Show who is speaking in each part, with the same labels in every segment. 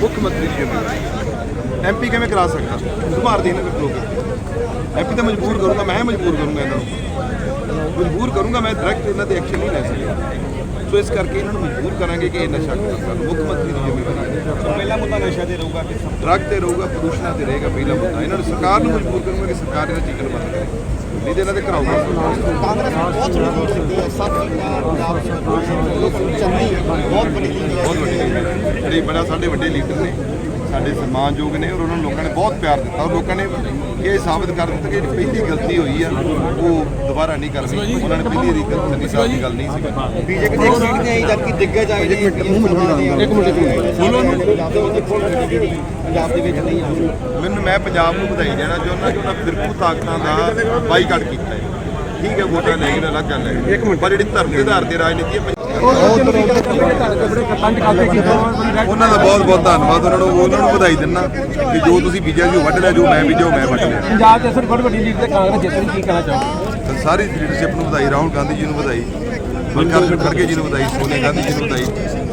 Speaker 1: ਮੁੱਖ ਮੰਤਰੀ ਦੀ ਜ਼ਿੰਮੇਵਾਰੀ ਐਮਪੀ ਕਿਵੇਂ ਕਰਾ ਸਕਦਾ? ਸੁਭਾਰ ਦੇ ਇਹਨਾਂ ਲੋਕ ਐਮਪੀ ਤਾਂ ਮਜਬੂਰ ਕਰੂੰਗਾ ਮੈਂ ਮਜਬੂਰ ਕਰੂੰਗਾ ਇਹਨਾਂ ਨੂੰ। ਮਜਬੂਰ ਕਰੂੰਗਾ ਮੈਂ ਡਾਇਰੈਕਟ ਇਹਨਾਂ ਤੇ ਐਕਸ਼ਨ ਨਹੀਂ ਲੈ ਸਕਦਾ। ਸੋ ਇਸ ਕਰਕੇ ਇਹਨਾਂ ਨੂੰ ਮਜਬੂਰ ਕਰਾਂਗੇ ਕਿ ਇਹ ਨਸ਼ਾ ਕਰਨ। ਮੁੱਖ ਮੰਤਰੀ ਦੀ ਜ਼ਿੰਮੇਵਾਰੀ ਹੈ।
Speaker 2: ਪਹਿਲਾ ਮੁੱਦਾ ਨਸ਼ਾ ਤੇ ਰਹੂਗਾ ਕਿ ਸਭ
Speaker 1: ਡਰੱਗ ਤੇ ਰਹੂਗਾ ਪ੍ਰਦੂਸ਼ਣ ਤੇ ਰਹੇਗਾ ਪਹਿਲਾ ਮੁੱਦਾ। ਇਹਨਾਂ ਨੂੰ ਸਰਕਾਰ ਨੂੰ ਮਜਬੂਰ ਕਰੂੰਗਾ ਕਿ ਸਰਕਾਰ ਇਹਨਾਂ ਚੀਜ਼ਾਂ ਨੂੰ ਬੰਦ ਕਰੇ। ਨਹੀਂ ਤੇ ਇਹਨਾਂ ਦੇ ਘਰਾਓ
Speaker 2: ਕਾਂਗਰਸ ਬਹੁਤ ਲੀਡ ਦਿੱਤੀ ਹੈ। ਸੱਤ ਸੀਟਾਂ ਪੰਜਾਬ ਲੋਕ ਚੰਨੀ ਬਹੁਤ ਬੜੀ ਲੀਡ ਹੈ
Speaker 1: ਬਹੁਤ ਵੱਡੀ ਗੱਲ ਹੈ। ਜਿਹੜੇ ਬੜਾ ਸਾਡੇ ਵੱਡੇ ਲੀਡਰ ਨੇ ਸਾਡੇ ਸਨਮਾਨਯੋਗ ਨੇ ਔਰ ਉਹਨਾਂ ਨੂੰ ਲੋਕਾਂ ਨੇ ਬਹੁਤ ਪਿਆਰ ਦਿੱਤਾ। ਔਰ ਲੋਕਾਂ ਨੇ ਇਹ ਸਾਬਤ ਕਰ ਦਿੱਤਾ ਕਿ ਜਿਹੜੀ ਪਹਿਲੀ ਗਲਤੀ ਹੋਈ ਆ ਉਹ ਦੁਬਾਰਾ ਨਹੀਂ ਕਰਨੀ। ਉਹਨਾਂ ਨੇ ਪਹਿਲੀ ਵਾਰੀ ਗਲਤੀ ਦੀ ਗੱਲ ਨਹੀਂ ਸੀ।
Speaker 2: ਬੀਜੇਪੀ ਦੀ ਇੱਕ ਸੀਟ ਨਹੀਂ ਆਈ ਜਦਕਿ ਦਿੱਗਜ ਆਏ ਇੱਕ ਮਿੰਟ ਇੱਕ ਮਿੰਟ ਬੋਲੋ ਪੰਜਾਬ ਦੇ ਵਿੱਚ ਨਹੀਂ ਆਈ
Speaker 1: ਮੈਨੂੰ ਮੈਂ ਪੰਜਾਬ ਨੂੰ ਵਧਾਈ ਦੇਣਾ ਚਾਹੁੰਦਾ ਕਿ ਉਹਨਾਂ ਫਿਰਕੂ ਤਾਕਤਾਂ ਦਾ ਬਾਈਕਾਟ ਕੀਤਾ ਹੈ। ਠੀਕ ਹੈ ਵੋਟਾਂ ਲੈ ਗਏ ਅਲੱਗ ਗੱਲ ਹੈ। ਪਰ ਜਿਹੜੀ ਧਰਮ ਦੇ ਆਧਾਰ ਤੇ ਰਾਜਨੀਤੀ ਹੈ ਉਹਨਾਂ ਦਾ ਬਹੁਤ ਬਹੁਤ ਧੰਨਵਾਦ ਉਹਨਾਂ ਨੂੰ ਉਹਨਾਂ ਨੂੰ ਵਧਾਈ ਦਿੰਦਾ ਕਿ ਜੋ ਤੁਸੀਂ ਬੀਜਿਆ ਸੀ ਉਹ ਵੱਢ ਲਿਆ ਜੋ ਮੈਂ ਬੀਜਿਆ ਉਹ ਮੈਂ ਵੱਢ ਲਿਆ।
Speaker 3: ਪੰਜਾਬ ਦੇ ਅਸਰ ਬੜੀ ਵੱਡੀ ਲੀਡ ਤੇ ਕਾਂਗਰਸ ਜਿੱਤ ਰਹੀ ਕੀ ਕਹਿਣਾ ਚਾਹੋਗੇ?
Speaker 1: ਸਾਰੀ ਲੀਡਰਸ਼ਿਪ ਨੂੰ ਵਧਾਈ ਰਾਹੁਲ ਗਾਂਧੀ ਜੀ ਨੂੰ ਵਧਾਈ ਮੱਲਿਕਾਰਜੁਨ ਖੜਗੇ ਜੀ ਨੂੰ ਵਧਾਈ ਸੋਨੀਆ ਗਾਂਧੀ ਜੀ ਨੂੰ ਵਧਾਈ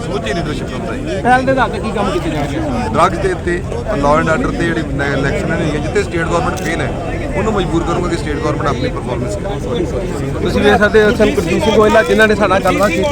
Speaker 1: ਸਮੁੱਚੀ ਲੀਡਰਸ਼ਿਪ ਨੂੰ ਵਧਾਈ।
Speaker 3: ਪਹਿਲ ਦੇ ਆਧਾਰ ਤੇ ਕੀ ਕੰਮ ਕੀਤੇ ਜਾਣਗੇ
Speaker 1: ਡਰੱਗਸ ਦੇ ਉੱਤੇ ਲਾਅ ਐਂਡ ਆਰਡਰ ਤੇ ਜਿਹੜੀ ਇਲੈਕਸ਼ਨ ਨੇ ਜਿੱਥੇ ਸਟੇਟ ਗਵਰਨਮੈਂਟ ਫੇਲ ਹੈ ਉਹਨੂੰ ਮਜਬੂਰ ਕਰੂੰਗਾ ਕਿ ਸਟੇਟ ਗਵਰਨਮੈਂਟ ਆਪਣੀ ਪਰਫਾਰਮੈਂਸ ਕਰੇ।
Speaker 3: ਤੁਸੀਂ ਵੇਖ ਸਕਦੇ ਹੋ ਸਨ ਪ੍ਰਦੀਪ ਸਿੰਘ ਗੋਇਲਾ ਜਿਨ੍ਹਾਂ ਨੇ ਸਾਡਾ ਗੱਲਬਾਤ ਕੀਤੀ